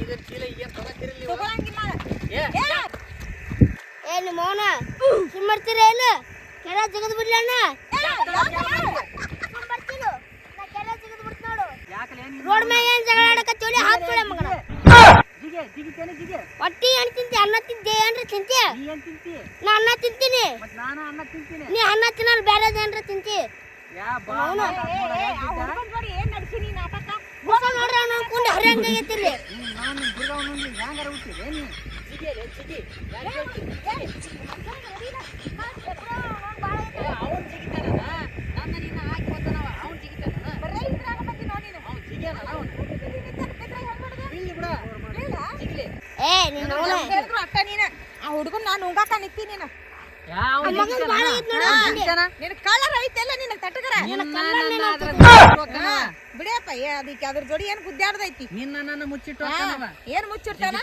ಇದ್ರ ಚೀಲ ಏನ್? ಜಗದ್ ಅಣ್ಣ. ರೋಡ್ ಏನ್ ಜಗಳ ತಿಂತಿ? ಅನ್ನ ತಿಂತಿ? ಏನ್ರ ತಿಂತಿ? ನೀ ನಾ ಅನ್ನ ತಿಂತೀನಿ. ನೀ ಅನ್ನ ತಿಂತಿ? ನಾನು? ಏ, ಹೇಳಿದ್ರು ಅಕ್ಕ ನೀನ. ಆ ಹುಡುಗನ್ ನಾನು ಉಂಗಾಕ ನಿತ್ತೀನಿ ನೀನು. ಕಲರ್ ಐತೆಲ್ಲ ನಿನ್ನ ತಟಕರ ಬಿಡಿಯಪ್ಪ ಅದಕ್ಕೆ ಅದ್ರ ಜೋಡಿ ಏನ್ ಗುದ್ದಾಡ್ದೈತಿ? ನಿನ್ನ ನನ್ನ ಮುಚ್ಚಿಟ್ಟು. ಏನ್ ಮುಚ್ಚಿರ್ತಾನ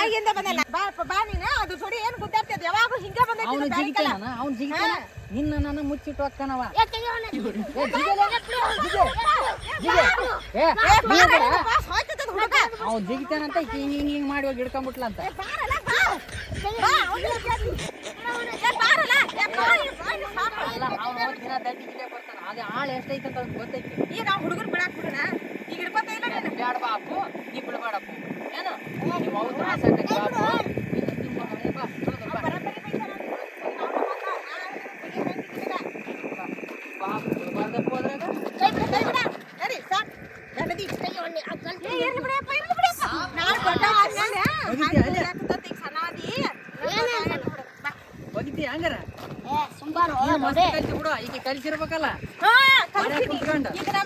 ಆಗಿಂದ ಬಂದಲ್ಲ. ಬಾ ಬಾ ನೀನ ಅದ್ರ ಜೋಡಿ ಏನ್ ಗುದ್ದಾಡ್ತೈತಿ ಯಾವಾಗ ಹಿಂಗ ಬಂದೈತಿ ಅವನು. ಜಿಗಿತಾನ ಅವ್ನು ಜಿಗಿತಾನ? ನಿನ್ನ ನನ್ನ ಮುಚ್ಚಿಟ್ಟು ಅಕ್ಕನವ. ಅವ್ನು. ಜಿಗಿತಾನಂತ ಹಿಂಗ್ ಹಿಂಗ್ ಹಿಂಗ್ ಮಾಡಿ ಹೋಗಿ ಹಿಡ್ಕೊಂಬಿಟ್ಲ ಅಲ್ಲ ಅವ್ನು ದಿನ ದಂಡಿ ಗಿಲೆ ಬರ್ತಾನ ಅದೇ ಆಳು ಎಷ್ಟೈತೆ ಅಂತ ಅವ್ನಿಗೆ ಗೊತ್ತೈತಿ. ಈಗ ಆ ಹುಡುಗರು ಬಿಡಾಕ್ ಬಿಡಣ. ಈಗ ಇಲ್ಲ ನೀನು. ಬ್ಯಾಡ ಬಾ ಅಪ್ಪು ನೀ ಬಿಡಬೇಡಪ್ಪು. ಏನು? ನೀವು ಅವ್ರು ತ್ರಾಸ ಆಕೈತಿ ಬಾ ಅಪ್ಪು ಇಲ್ಲ ನಿಮ್ಮ ಮನೆ ಬಾ ಹೌದು, ಬಾ ಬರಬ್ಬರಿ ಬೈತಾನ ಅವ್ನು. ಅವ್ನು ಮಗ, ನಾನು ಬಿಡಿ ಬಂದಿದ್ದೀನ. ಬಾ ಬಿಡಬಾರ್ದಪ್ಪ ಅದ್ರಾಗ ಕೈ ಬಿಡ, ಕೈ ಬಿಡ. ನಡಿ, ಸಾಕ್. ಗಂಡದಿ. ಏ, ಇರ್ಲಿ ಬಿಡಪ್ಪ, ಇರ್ಲಿ ಬಿಡಪ್ಪ. ನಾನ್ ದೊಡ್ಡವ ಆದ್ಮೇಲೆ, ಹೋಗಿದ್ಯಾ ಹಂಗ್ ಅಲ್ಲೇ? ಹೇಳಕತ್ತೈತಿ, ಈಗ ಸಣ್ಣ ಅದಿ. ಏನೇ ಬಿಡು, ಬಾ. ಹೋಗಿದ್ದಿ ಹಂಗಾರ ಏ ಸುಂಬಾರು ನೀನು ಮಸ್ತ್ ಕಲ್ಸಿ ಬಿಡು ಈಕೆ ಕಲಿಸಿರ್ಬೇಕಲ್ಲ ಹಾ, ಮನ್ಯಾಗ ಕಲ್ಸಿನಿ. ಕುತ್ಕೊಂಡು. ಈಗ ನಾ ಮಾಡಪ್ಪ, ಹಿಂಗ ಮಾಡಪ್ಪ, ಹಿಂಗ್ ಕಲಿಸ್ತೀನಿ ಮಾಡ್ತಾನ ನಾನು. ಹಿಂಗ್ ಮಾಡ್ತಾನ ತಂದಿಗೆ ಕಲ್ಲೋಗಿ ಈ ಮಕ್ಳಿಗೂ ಬ್ಯಾಸ್ರ ಆಗಿ ಏನ್ ಹೇಳಾಕತ್ತಿ? ಮನ್ಯಾಗ ಕುತ್ಕೊಂಡು. ಇದನ್ನ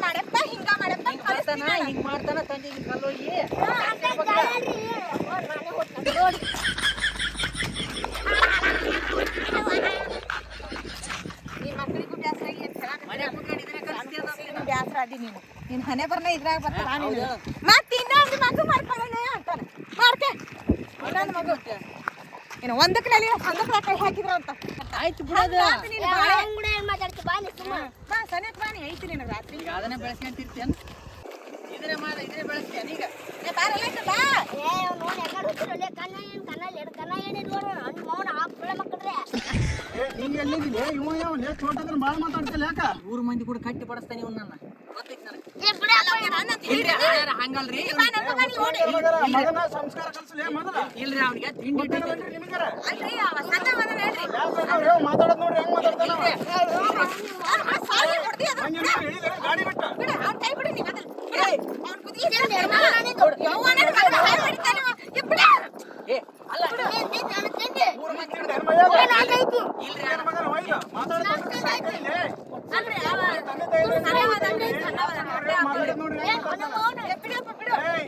ಕಲಿಸ್ತೀಯ ಅಂತ ನೀನು ಬ್ಯಾಸ್ರ ಅದಿ ನೀನು. ನಿನ್ನ ಹಣೆ ಬರ್ನ ಇದ್ರಾಗ ಬರ್ತಾವ ನೀನು. ಹೌದಾ? ಮತ್ ಇನ್ನೊಂದು ಮಗು ಮಾಡ್ಕೊಳ್ಳೋಣ ಅಂತಾನ. ಮಾಡ್ಕೆ. ಇನ್ನೊಂದು ಮಗು. ಇನ್ನು ಒಂದಕ್ಕೆ ನಲಿ ಒಂದಕ್ಕೆ ಕೈ ಹಾಕಿದ್ರ ಅಂತ. ಆಯ್ತು ಬಿಡೋದು ನೀನು ಬಾಳೆ. ಮಾತಾಡ್ತಿ? ಬಾ ನೀ ಸುಮ್ಮ ಬಾ ಸನೇಕ್ ಬಾ ನೀ ಐತಿ ನಿನಗೆ ರಾತ್ರಿ. ಈಗ ಅದನ್ನೇ ಅಂತ ಇದನ್ನೇ ಮಾಡ ಇದ್ರೆ ಬೆಳೆಸ್ತೀಯ ಈಗ? ಏ ಬಾರಲ್ಲ ಇನ್ನು ಬಾ. ಏ ನೋಡಿ ಎಲ್ಲರೂ ಹೋಗ್ತಿರಲ್ಲ ಕನ್ನ ಏನ್ ಕನ್ನ ಎರಡು ಕನ್ನ ಏನಿದ್ ನೋಡು. ಅಣ್ಣ ಮೌನ ಆ ಬಿಡ ಮಕ್ಕಳ್ರೆ ಹಿಂಗೆ ಎಲ್ಲಿದ್ದೀನಿ ಇವ ಯಾವ ಲೇಟ್ ಹೊಂಟಂದ್ರೆ ಭಾಳ ಮಾತಾಡ್ತಿಲ್ಲ ಯಾಕ? ಊರು ಮಂದಿ ಕೂಡ ಕಟ್ಟಿ ಪಡಿಸ್ತಾನೆ ಇವ್ನ ನನ್ನ ಗೊತ್ತೈತಿ ನನಗೆ ಏ ಬಿಡ ಇಲ್ರಿ ಅಣ್ಣಾರ ಹಂಗಲ್ರಿ ಮಗನ ಸಂಸ್ಕಾರ ಕಲ್ಸಲೇ ಮೊದಲ ಇಲ್ರಿ ಅವ್ನಿಗೆ ತಿಂಡಿ. ನಿಮಗಾರ ಅಲ್ರಿ ಅವ ಸಣ್ಣ ಮಗನ ಹೇಳ್ರಿ ಯಾವ ಮಾತಾಡೋದು ನೋಡ್ರಿ ಹೆಂಗ್ ಮಾತಾಡ್ತಾನ ಅವ. ಅವ್ನ್ ಸಾಲಿ ಹೊಡ್ದಿ ಅದ್ರ ಹಂಗೆ ನೀವು ಹೇಳಿದ್ರೆ ಗಾಡಿ ಬಿಟ್ಟ ಬಿಡ ಅವ್ನ್ ಕೈ ಬಿಡು ನೀ ಮೊದಲು ಬಿಡು ಅವ್ನ್ ಕುದಿ ಯವ್ವನ ಮಗನ ಹಾಯ್ ಹೊಡಿತಾನೆ ಅವ. ಏ ಬಿಡ ಏ ಅಲ್ಲ ಮೂರು ಮಂದಿ ತಿಂದು ಹೆಣ್ ಮೈಯಾಗ ಇಲ್ರಿ ಹೆಣ್ ಮಗನ ಒಯ್ದು ಮಾತಾಡ್ತಾನೆ ಸಾಯ್ತಾನಿಲ್ಲೇ. ಅಂದ್ರೆ ಅವ ತಂದೆ ತಾಯಿ ಇಲ್ಲ. ಸಣ್ಣವದನ್ರಿ, ಸಣ್ಣವದನ್ನ ಹೊಡ್ದೆ ಅವ್ನು. ಮಾತಾಡೋದು ನೋಡ್ರಿ ಹೆಂಗ್ ಮಾತಾಡ್ತಾನ. ಏ ಬಿಡಪ್ಪ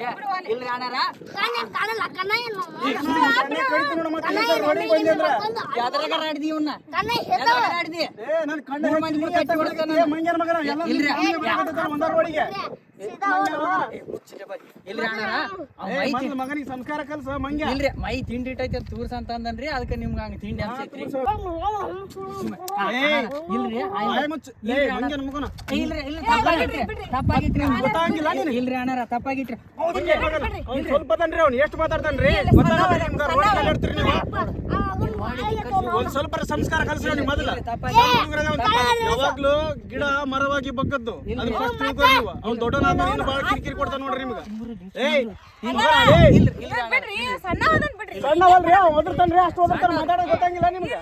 ಬಿಡು ಯಾವ್ದ್ರಾಗ ಆಡಿದಿ ಇವನ್ನ ಆಡಿದಿ. ತಿನ್- ಮಗನಿಗೆ ಸಂಸ್ಕಾರ ಕಲ್ಸ ಮಂಗ ಇಲ್ರಿ ಮೈ ತಿಂಡಿ ಇಟ್ಟೈತಿ ತೂರ್ಸ ಅಂತ ಅಂದನ್ರಿ ಅದಕ್ಕೆ ನಿಮ್ಗೆ ಹಂಗ ತಿಂಡಿ ಅನ್ಸೈತ್ರಿ. ಇಲ್ರಿ ಇಲ್ರಿ. ಇಲ್ರಿ ಇಲ್ಲ. ಗೊತ್ತಾಗಿಲ್ಲ ನೀನು? ಇಲ್ರಿ ಅಣ್ಣಾರ ತಪ್ಪಾಗಿತ್ರಿ. ಸ್ವಲ್ಪ ಅದನ್ರಿ ಅವ್ನು ಎಷ್ಟು ಮಾತಾಡ್ತಾನ್ರಿ ನೀವು ಒಂದ್ ಸ್ವಲ್ಪ ಸಂಸ್ಕಾರ ಕಲ್ಸ್ರಿ ಅವ್ನಿಗೆ ಮೊದಲ ಯಾವಾಗ್ಲೂ ಗಿಡ ಮರವಾಗಿ ಬಗ್ಗದ್ದು ಅದು ಫಸ್ಟ್ ತಿಳ್ಕೊರಿ ನೀವು ಅವ್ನು ದೊಡ್ಡನಾದ ನೀನು ಬಾಳ ಕಿರಿಕಿರಿ ಕೊಡ್ತಾನ ನೋಡ್ರಿ ನಿಮ್ಗೆ ಏಯ್ ಸಣ್ಣವಲ್ರಿ ಅವ್ ಒದರ್ತಾನ್ರಿ ಅಷ್ಟು ಒದರ್ತಾನ ಮಾತಾಡೋದು ಗೊತ್ತಂಗಿಲ್ಲ ನಿಮ್ಗೆ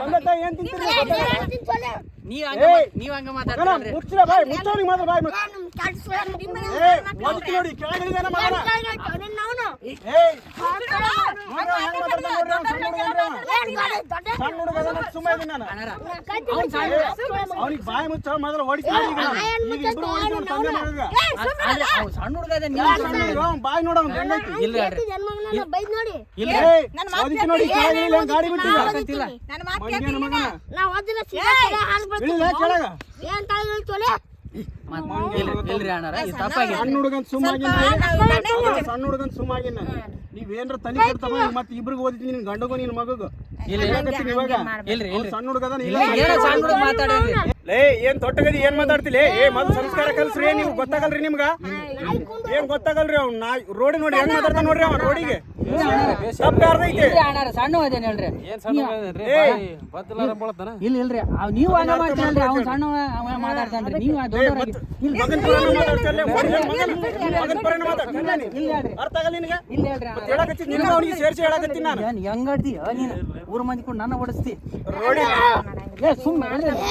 ತಂದೆ ತಾಯಿ ಏನ್ ತಿಂತೀರಿ ನೀವ್ ಹಂಗ. ನೀವ್ ಹಂಗ ಮಗನ ಮಾತಾಡ್ತೀರಿ ಮುಚ್ಚಿರ ಬಾಯ್ ಮುಚ್ಚೋನಿಗೆ ಮಾತ್ರ ಬಾಯ್ ಮುಚ್ಚ. ನೋಡಿ ಕೆಳಗಿಳಿದಾನ ಮಗನ. ಅವ್ನಿಗೆ ಬಾಯಿ ಮುಚ್ಚ ಹೊಡಿತೀನಿ ನಾನು. ಸಣ್ಣ ಹುಡುಗ ಬಾಯಿ ನೋಡ ಇಲ್ಲ ನೋಡಿ. ಗಾಡಿ ಬಿಟ್ಟಿಲ್ಲ ನನ್ನ ಮಾತು ಮಂಗ್ಯನ ತೊಟ್ಟಗದಿ ಸಣ್ಣ ಹುಡುಗನ್ ಸುಮ್ಮಾಗಿನ ನೀವೇನ್ರ ತಲೆ ಕೆಡ್ತವ ಮತ್ತೆ ಇಬ್ರಿಗೆ ನಿನ್ ಗಂಡಗೋ ನಿನ್ ಮಗಗ. ಸಣ್ಣ ಹುಡುಗದ ಇಲ್ಲ ಏನೋ ಸಣ್ಣ ಹುಡುಗ ಮಾತಾಡಿದ್ರಿ ಲೇ ಏನ್ ಮಾತಾಡ್ತಿಲ್ಲ ಏನ್ ಮಾತಾಡ್ತಿಲ್ಲ ಏ ಮೊದ್ಲು ಸಂಸ್ಕಾರ ಕಲ್ಸ್ರಿ ನೀವು ಗೊತ್ತಾಗಲ್ರಿ ನಿಮ್ಗ? ಏನ್ ಗೊತ್ತಾಗಲ್ರಿ ಅವ್ನ ನಾ ರೋಡಿ ನೋಡಿ ಹೆಂಗ್ ಮಾತಾಡ್ತಾನ ನೋಡ್ರಿ ಅವ ರೋಡಿಗೆ? ತಪ್ಪ ಯಾರ್ದೈತಿ? ಇಲ್ರಿ ಅಣ್ಣಾರ ಸಣ್ಣ ಅದೇನ್ ಹೇಳ್ರಿ. ಇಲ್ಲ. ಇಲ್ರಿ. ಅವ್ ನೀವು ಹಂಗ ಅವ್ನ್ ಸಣ್ಣ ಮಾತಾಡ್ತಾನ್ರಿ. ಮಗನ್ ಪರನ ಮಾತಾಡ್ತಲ್ಲ ಮಗನ್ ಮಗನ್ ಪರನ ಮಾತಾಡ್ತಾನ ನೀ? ಅರ್ಥ ಆಗಲ್ಲ ನಿನಗೆ? ಇಲ್ಲ ಹೇಳ್ರಿ. ಮತ್ತೆ ಹೇಳಕತ್ತೀನಿ ನಿನಗ ಅವ್ನಿಗೆ ಸೇರ್ಸಿ ಹೇಳಕತ್ತೀನಿ ನಾನು. ಊರ್ ಮಂದಿ ಕೊಂಡು ನನ್ನ ಓಡಿಸ್ತಿ. ರೋಡಿ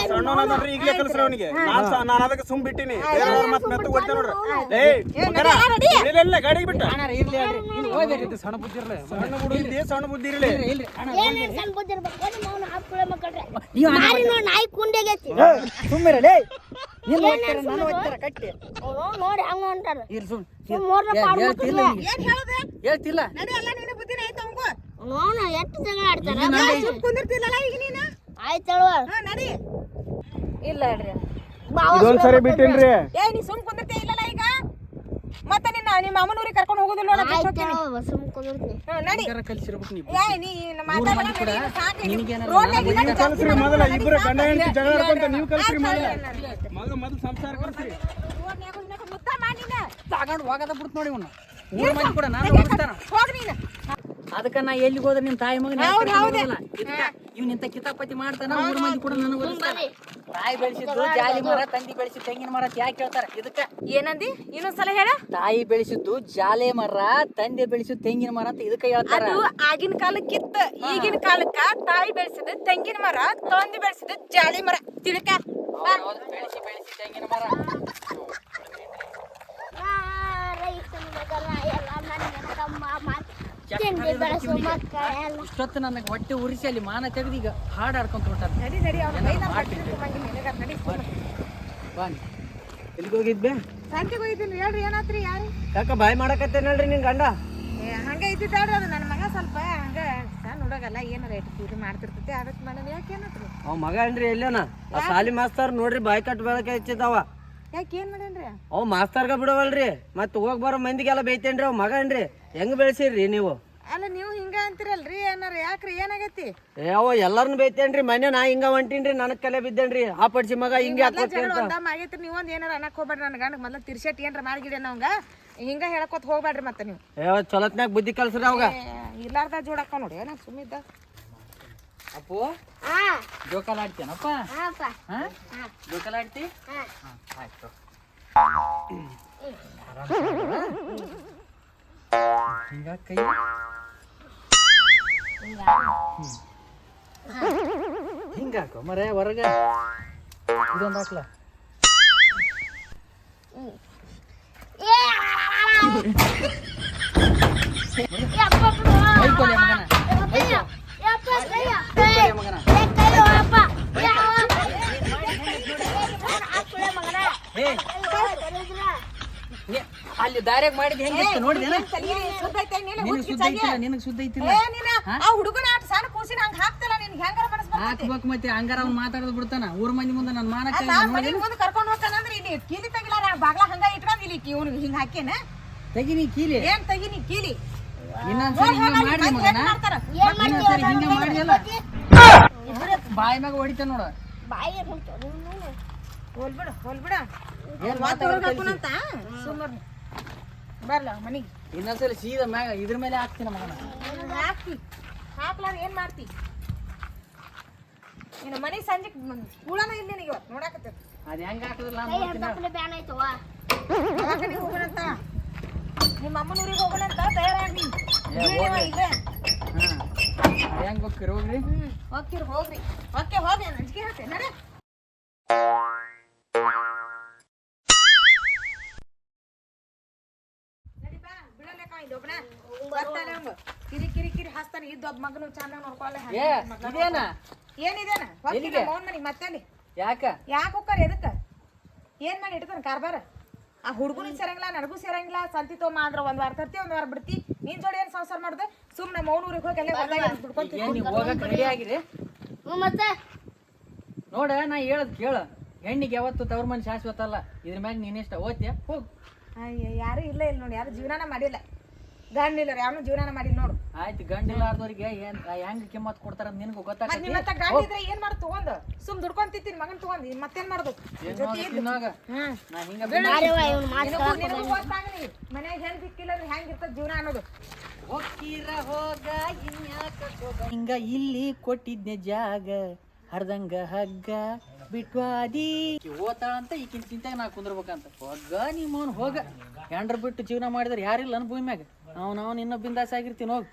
ಸಣ್ಣವನದ್ರಿ ಈಗಲೇ ಕಲ್ಸ್ರಿ ಅವನಿಗೆ. ನಾನ್ ಅದಕ್ಕೆ ಸುಮ್ ಬಿಟ್ಟಿನಿ. ಮತ್ತೆ ಮೆತ್ತ ಕೊಡ್ತೇ ನೋಡ್ರಿ. ಏಯ್ ಮಗನ, ಇಲ್ಲ, ಇಲ್ಲ ಗಾಡಿಗೆ ಬಿಟ್ಟ. ಇರ್ಲಿ ಹೇಳ್ರಿ ಇಲ್ಲಿ ಸಣ್ಣ ಬುದ್ಧಿ ಇರ್ಲಿ. ಸಣ್ಣ ಸಣ್ಣ ಬುದ್ಧಿ ಇರಲಿ. ಇಲ್ರಿ ಇಲ್ರಿ ಅಣ್ಣ ಸಣ್ಣ ಬುದ್ಧಿ ಇರಬೇಕು? ಏನು ಮೌನ ಮಕ್ಕಳ್ರೆ ನೀವು ಮಾರಿ ನೋಡಿ ನಾಯಿ ಸುಮ್ಮನೆ ನೀನು ಹೋಗ್ತಾರ ನಾನು ಹೋಗ್ತಾರ ಕಟ್ಟಿ. ನೋಡಿ ಹಂಗ ಹೊಂಟಾರ ಇರ್ ಸುಮ್ ಮೂರ್ನ ಪಾಡ್ ಹೇಳ್ತಿಲ್ಲ ನಡಿ ಎಲ್ಲ ನಿನ್ನ ಬುದ್ಧಿನ ಐತ ಅವಂಗು ನೋಡ ಎಷ್ಟು ಜಗಳ ಆಡ್ತಾರ? ಸುಮ್ ಕುಂದಿರ್ತಿಲ್ಲಲ್ಲ ಈಗ ನೀನ? ಆಯ್ತಲ್ವ ಹಾ ನಡಿ. ಇಲ್ಲ ಇದೊಂದ್ಸರಿ ಬಿಟ್ಟಿನ್ರಿ. ಏ ನೀ ಸುಮ್ ಇಲ್ಲಲ್ಲ ಈಗ? ಮತ್ತೆ ನಿನ್ನ ನಿಮ್ಮ ಅಮ್ಮನೂರಿಗೆ ಕರ್ಕೊಂಡು ಹೋಗುದಿಲ್ಲ ನೋಡ ಸುಮ್ ಕುದುರ್ತೀನಿ. ನಡಿ. ಕಲ್ಸಿರ್ಬೇಕು ನೀವು. ಏ ನೀ ಮಾತಾಡಲ್ಲ ಕೂಡ ನಡಿ, ಸಾಕು. ಈಗ. ಇಲ್ಲ, ಕಲ್ಸ್ರಿ ಮೊದಲ ಇಬ್ರು ಗಂಡ ಹೆಂಡತಿ ಜಗಳ ಆಡ್ಕೊಂತ ನೀವು ಕಲ್ಸ್ರಿ ಮೊದಲ. ಮಗ ಮೊದಲು ಸಂಸಾರ ಕಲ್ಸ್ರಿ. ರೋಡ್ನ್ಯಾಗ ನಿನ್ನ ಮುತ್ತ ಮಾಡಿ ನೀನ. ತಗೊಂಡು ಹೋಗದ ಬಿಡ್ತು ನೋಡಿ ಊರ್ ಮಂದಿ ಕೂಡ ನಾನು ಓಡಿಸ್ತಾನ. ಹೋಗ್ ನೀನು. ಅದಕ್ಕ ನಾ ಎಲ್ಲಿಗೆ ಹೋದ್ರೆ ನಿಮ್ ತಾಯಿ ಮಗನ ಹೌದ್ ಹೌದ್. ಇವ್ ನಿಂತ ಕಿತಾಪತಿ ಮಾಡ್ತಾನ ಊರ್ ಮಂದಿ ಕೂಡ ನನಗೆ ಓದಿಸ್ತಾನ ತಾಯಿ ಬೆಳೆಸಿದ್ದು ಜಾಲಿ ಮರ ತಂದಿ ಬೆಳೆಸಿದ ತೆಂಗಿನ ಮರ ಅಂತ ಯಾಕೆ ಹೇಳ್ತಾರ? ಇದಕ್ಕ ಏನಂದಿ? ಇನ್ನೊಂದ್ಸಲ ಹೇಳ. ತಾಯಿ ಬೆಳೆಸಿದ್ದು ಜಾಲೆ ಮರ ತಂದೆ ಬೆಳೆಸಿದ ತೆಂಗಿನ ಮರ ಅಂತ ಇದಕ್ಕ ಹೇಳ್ತಾರ? ಅದು ಆಗಿನ ಕಾಲಕ್ಕಿತ್ತ. ಈಗಿನ ಕಾಲಕ್ಕ ತಾಯಿ ಬೆಳೆಸಿದ ತೆಂಗಿನ ಮರ ತಂದಿ ಬೆಳೆಸಿದ ಜಾಲಿ ಮರ. ತಿಳ್ಕ ಬೆಳೆಸಿ ಬೆಳೆಸಿ ತೆಂಗಿನ ಮರ ರೈತನ ಮಗನ ಎಲ್ಲ ನನ್ನ ತಮ್ಮ ಮಾತ್ ತಿಂಡಿ ಬೆಳೆಸೋ ಮಕ್ಕಳೆಲ್ಲ ಇಷ್ಟೊತ್ತು ನನಗೆ ಹೊಟ್ಟೆ ಉರಿಸಿ ಅಲ್ಲಿ ಮಾನ ತೆಗೆದು ಈಗ ಹಾಡು ನಡಿ ಬಾನಿ ಎಲ್ಲಿಗೆ ಹೋಗಿದ್ಬೆ ಸಂತೆಗೆ ಹೋಗಿದ್ದೀನಿ. ಹೇಳ್ರಿ ಏನಾತ್ರಿ ಯಾರು? ಯಾಕ ಬಾಯ್ ಮಾಡಕತ್ತೇನಲ್ರಿ ನಿನ್ ಗಂಡ? ಹಂಗೆ ಇದ್ದಿದ್ದಾಡ್ರಿ ಅದು ನನ್ನ ಮಗ ಸ್ವಲ್ಪ. ಹಂಗೆ ಸಣ್ಣ ಹುಡುಗಲ್ಲ ಏನಾರ ಇಟ್ಟು ಇದು ಮಾಡ್ತಿರ್ತೈತಿ. ಅದಕ್ಕೆ ಮನೆ ಯಾಕೆ ಏನಾತ್ರಿ ಅವ್ ಮಗ ಏನ್ರಿ ಎಲ್ಲೇನ? ಆ ಸಾಲಿ ಮಾಸ್ತರ್ ನೋಡ್ರಿ ಬಾಯ್ ಕಟ್ ಬೆಳಕ ಹಚ್ಚಿದವ ಯಾಕೆ ಏನ್ ಅವ್ ಮಾಸ್ತರ್ಗ ಬಿಡವಲ್ರಿ. ಮತ್ ಹೋಗ್ ಬರೋ ಮಂದಿಗೆಲ್ಲ ಬೈತೇನ್ರಿ ಅವ್ ಮಗ ಏನ್ರಿ ಹೆಂಗ್ ಬೆಳ್ಸಿರ್ರಿ ನೀವು? ಅಲ್ಲ ನೀವು ಹಿಂಗ ಅಂತಿರಲ್ರಿ ಏನಾರ ಯಾಕ್ರಿ? ಏನಾಗೈತಿ? ಏ ಅವ ಎಲ್ಲಾರನ್ನ ಬೈತೇನ್ರಿ. ಮನೆ ನಾ ಹಿಂಗ ಹೊಂಟೀನ್ರಿ. ನನಗ್ ಕಲೆ ಬಿದ್ದೇನ್ರಿ. ಆ ಪಡ್ಸಿ ಮಗ ಹಿಂಗೆ ಹಾಕೋತಿ ಅಂತ. ಒಂದಮ್ಮ ಆಗೈತ್ರಿ. ನೀವು ಒಂದ್ ಏನಾರ ಅನ್ನಕ್ ಹೋಗ್ಬೇಡ್ರಿ ನನ್ನ ಗಂಡ ಮೊದ್ಲ ತಿರ್ಸೆಟ್ ಏನ್ರ ಮಾಡಿಗಿಡಿ ಅವಂಗ ಹಿಂಗ ಹೇಳಕೋತ್ ಹೋಗ್ಬೇಡ್ರಿ ಮತ್ತೆ ನೀವು. ಏ ಚೊಲತ್ನಾಗ ಬುದ್ಧಿ ಕಲ್ಸ್ರಿ ಅವಾಗ. ಇಲ್ಲಾರ್ದ ಇರ್ಲಾರ್ದ ಜೋಡಕ್ಕ ನೋಡಿ. ಏನ ಸುಮ್ಮಿದ್ದ ಅಪ್ಪು ಹಾ ಜೋಕಾಲ ಆಡ್ತೇನಪ್ಪ ಜೋಕಾಲ ಆಡ್ತಿ? ಆಯ್ತು. ಹಿಂಗ ಕೈ ಹಿಂಗ ಹಾಕೋ ಮರೆ ಹೊರಗ ಇದೊಂದು ಹಾಕ್ಲ ಏ ಯಪ್ಪ ಬಿಡು. ಕೈಕೊಲೆ ಮಗನ ಅಲ್ಲಿ ದಾರ್ಯಾಗ ಮಾಡಿದ್ ಹೆಂಗಿತ್ತು ನೋಡಿದೇನ ಶುದ್ಧ ನಿನಗ್ ಸುದ್ದ ಐತಿಲ್ಲ ನಿನಗ್ ಸುದ್ದ ಐತಿಲ್ಲ. ನೀನ ಆ ಹುಡುಗನ ಆಟ ಸಣ್ಣ ಕೂಸಿನ ಹಂಗ ಹಾಕ್ತಲ್ಲ ನಿನ್ ಹೆಂಗಾರ ಮನಸ್ ಹಾಕ್ಬೇಕು ಮತ್ತೆ ಹಂಗಾರ ಅವ್ನು ಮಾತಾಡದ್ ಬಿಡ್ತಾನ. ಊರ್ ಮಂದಿ ಮುಂದೆ ನನ್ನ ಮಾನ ಮನೆ ಮುಂದೆ ಕರ್ಕೊಂಡು ಹೋಗ್ತಾನಂದ್ರೆ ಇಲ್ಲಿ ಕೀಲಿ ತೆಗಿಲ್ಲ ನಾ ಬಾಗ್ಲ ಹಂಗ ಇಟ್ಕೊಂಡ್ ಇಲ್ಲಿ ಇವ್ನಿಗೆ ಹಿಂಗ ಹಾಕೇನ ತಗಿನೀ ಕೀಲಿ. ಏನ್ ತೆಗಿನಿ ಕೀಲಿ? ಇನ್ನೊಂದ್ಸರಿ ಹಿಂಗ ಮಾಡಿ ಮಗನ. ಇನ್ನೊಂದ್ಸರಿ ಹಿಂಗ ಮಾಡಿಯಲ್ಲ ಬಾಯಿ ಮ್ಯಾಗ ಹೊಡಿತಾನ ನೋಡ. ಬಾಯಿ. ನೀನು. ಹೋಲ್ಬಿಡ ಹೋಲ್ಬಿಡ ಬರ್ಲ ಮನಿಗೆ? ಇನ್ನೊಂದ್ಸರಿ ಸೀದಾ ಮ್ಯಾಗ ಇದ್ರ ಮೇಲೆ ಹಾಕ್ತೀನಿ ಮಗನ. ಹಾಕ್ತಿ ಹಾಕ್ಲಾರ ಏನ್ ಮಾಡ್ತಿ? ಇನ್ನು ಮನೆ ಸಂಜೆ ಕೂಡನ ಇಲ್ಲಿ ನಿನಗೆ ಇವತ್ತು ನೋಡಾಕತ್ತ. ಅದ್ ಹೆಂಗ ಹಾಕಿದ್ರಲ್ಲ ಹೋಗೋಣಂತ ನಿಮ್ಮ ಅಮ್ಮನ ಊರಿಗೆ ಹೋಗೋಣಂತ ತಯಾರಾಗಿ ಈಗ ಹಾ ಹೆಂಗ್ ಹೋಗ್ತೀರಿ ಹೋಗ್ರಿ? ಹ್ಮ್ ಹೋಗ್ತೀರಿ ಹೋಗ್ರಿ. ಓಕೆ ಹೋಗಿ ಅಂಜಿಕೆ ಹೇಳ್ತೇನೆ ನಡಿ. ಇದೊಬ್ನ. ಬರ್ತಾನೆ ಅವ್ನು. ಕಿರಿ ಕಿರಿ ಕಿರಿ ಹಾಸ್ತಾನೆ. ಇದ್ದೊಬ್ಬ ಮಗನು ಚೆನ್ನಾಗಿ ನೋಡ್ಕೊಳ್ಳೆ ಏ ಇದೇನ? ಏನಿದೇನ? ಎಲ್ಲಿಗೆ? ಮೌನ್ ಮನಿ ಮತ್ತೆ ಯಾಕ? ಯಾಕೆ ಹೋಗ್ತಾರ ಎದಕ್ಕ? ಏನ್ ಮಾಡಿ ಇಡ್ತಾನ ಕಾರ್ಬಾರ? ಆ ಹುಡುಗನ ಸೇರಂಗಿಲ್ಲ ನನಗೂ ಸೇರಂಗಿಲ್ಲ. ಸಂತಿ ತೊಗೊಂಬ ಅಂದ್ರ ಒಂದ್ ವಾರ ತರ್ತಿ ಒಂದ್ ವಾರ ಬಿಡ್ತಿ. ನೀನ್ ಜೋಡಿ ಏನ್ ಸಂಸಾರ ಮಾಡುದು? ಸುಮ್ನೆ ಮೌನೂರಿಗೆ ಹೋಗಿ ಅಲ್ಲೇ ಹೊಲ್ದಾಗ ಏನ್ ನೀವ್ ಹೋಗಕ್ ರೆಡಿ ಆಗಿರಿ? ಹ್ಞೂ ಮತ್ತೆ? ನೋಡ ನಾ ಹೇಳದ್ ಕೇಳ. ಹೆಣ್ಣಿಗೆ ಯಾವತ್ತು ತವ್ರ ಮನೆ ಶಾಶ್ವತ ಅಲ್ಲ. ಇದ್ರ ಮ್ಯಾಗ ನೀನೆಷ್ಟ ಓದ್ಯ ಹೋಗ್. ಅಯ್ಯ ಯಾರು ಇಲ್ಲ ಇಲ್ಲ ನೋಡಿ. ಯಾರು ಜೀವನಾನ ಮಾಡಿಲ್ಲ. ಗಂಡ ಇಲ್ಲ ಯಾವನು ಜೀವನಾನ ಮಾಡಿ ನೋಡು. ಆಯ್ತು ಗಂಡಿಲ್ಲಾರ್ದವ್ರಿಗೆ ಏನ್ ಹೆಂಗ್ ಕಿಮ್ಮತ್ ಕೊಡ್ತಾರ ನಿನ್ಗ ಮತ್ ನಿಮ್ಮ ಹತ್ರ ಗಾಡಿ ಇದ್ರೆ ಏನ್ ಮಾಡ್ ತಗೊಂಡ್? ಸುಮ್ ದುಡ್ಕೊಂಡ್ ತಿಂತೀನಿ ಮಗನ್ ತಗೊಂಡ್ ಇನ್ ಮತ್ತೇನ್ ಮಾಡುದು? ಜೊತೆ ಇದ್ದು. ಹ್ಮ್. ಹಿಂಗ ಮಾರೇವ ಇವ್ನು ಮಾತು ನಿನಗೂ ನಿನಗೂ ಗೊತ್ತಾಗ ನೀ ಮನ್ಯಾಗ ಹೆಂಗ್ ಸಿಕ್ಕಿಲ್ಲ ಅಂದ್ರೆ ಹೆಂಗ್ ಇರ್ತದ ಜೀವನ ಅನ್ನೋದು? ಹೋಗ್ತೀರ ಹೋಗ ಇನ್ಯಾಕ ಹೋಗ. ಹಿಂಗ ಇಲ್ಲಿ ಕೊಟ್ಟಿದ್ನೆ ಜಾಗ ಹರ್ದಂಗ ಹಗ್ಗ ಬಿಟ್ವಾದಿ. ಓತಾಳ ಅಂತ ಈಕಿನ ಚಿಂತೆಗೆ ನಾ ಕುಂದ್ರಬೇಕಂತ. ಹೋಗ ನಿಮ್ಮ ಹೋಗ. ಹೆಂಡ್ರ ಬಿಟ್ಟು ಜೀವನ ಮಾಡಿದ್ರೆ ಯಾರಿಲ್ಲ ಅನ್ ಭೂಮಿ ಮ್ಯಾಗ ಅವ್ನು ಅವ್ನು ಇನ್ನೂ ಬಿಂದಾಸ ಆಗಿರ್ತೀನಿ ಹೋಗ್.